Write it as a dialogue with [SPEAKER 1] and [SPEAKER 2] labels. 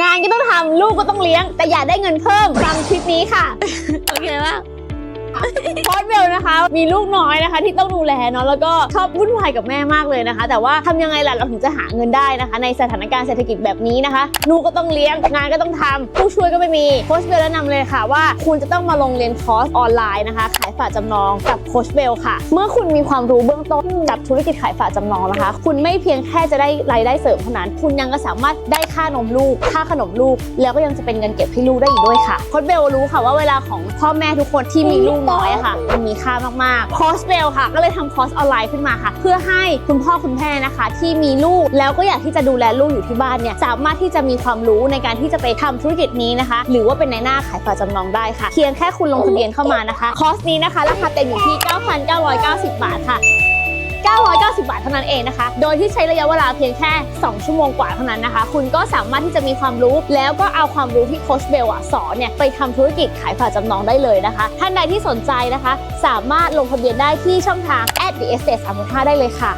[SPEAKER 1] งานก็ต้องทำลูกก็ต้องเลี้ยง แต่อย่าได้เงินเพิ่มฟังคลิปนี้ค่ะ
[SPEAKER 2] โอเคปะ
[SPEAKER 1] นะคะ มีลูกน้อยนะคะ ที่ต้องดูแลเนาะแล้วก็ชอบวุ่นวายกับแม่มากเลยนะคะ แต่ว่าทำยังไงล่ะเราถึงจะหาเงินได้นะคะ ในสถานการณ์เศรษฐกิจแบบนี้นะคะลูกก็ต้องเลี้ยงงานก็ต้องทำผู้ช่วยก็ไม่มีโค้ชเบลแนะนำเลยค่ะว่า คุณจะต้องมาลงเรียนคอร์สออนไลน์นะคะ ขายฝากจำนองกับโค้ชเบลค่ะ เมื่อคุณมีความรู้เบื้องต้นกับธุรกิจขายฝากจำนองนะคะ คุณไม่เพียงแค่จะได้รายได้เสริมเท่านั้น คุณยังก็สามารถได้ค่านมลูก ค่าขนมลูก แล้วก็ยังจะเป็นเงินเก็บให้ลูกได้อีกด้วยค่ะโค้ชเบลรู้ค่ะว่าเวลาของพ่อแม่ทุกคนที่มีลูกน้อยอะค่ะ มันมีค่ามากๆคอร์สเบลค่ะ ก็เลยทำคอร์สออนไลน์ขึ้นมาค่ะ เพื่อให้คุณพ่อคุณแม่นะคะ ที่มีลูกแล้วก็อยากที่จะดูแลลูกอยู่ที่บ้านเนี่ย สามารถที่จะมีความรู้ในการที่จะไปทำธุรกิจนี้นะคะ หรือว่าเป็นในหน้าขายฝากจำนองได้ค่ะเพียงแค่คุณลงทะเบียนเข้ามานะคะคอร์สนี้นะคะราคาเต็มอยู่ที่ 9,990 บาทค่ะ990 บาทเท่านั้นเองนะคะ โดยที่ใช้ระยะเวลาเพียงแค่ 2 ชั่วโมงกว่าเท่านั้นนะคะ คุณก็สามารถที่จะมีความรู้ แล้วก็เอาความรู้ที่โคชเบลสอนเนี่ยไปทำธุรกิจขายฝากจำนองได้เลยนะคะ ท่านใดที่สนใจนะคะ สามารถลงทะเบียนได้ที่ช่องทาง a d d s 3 5ได้เลยค่ะ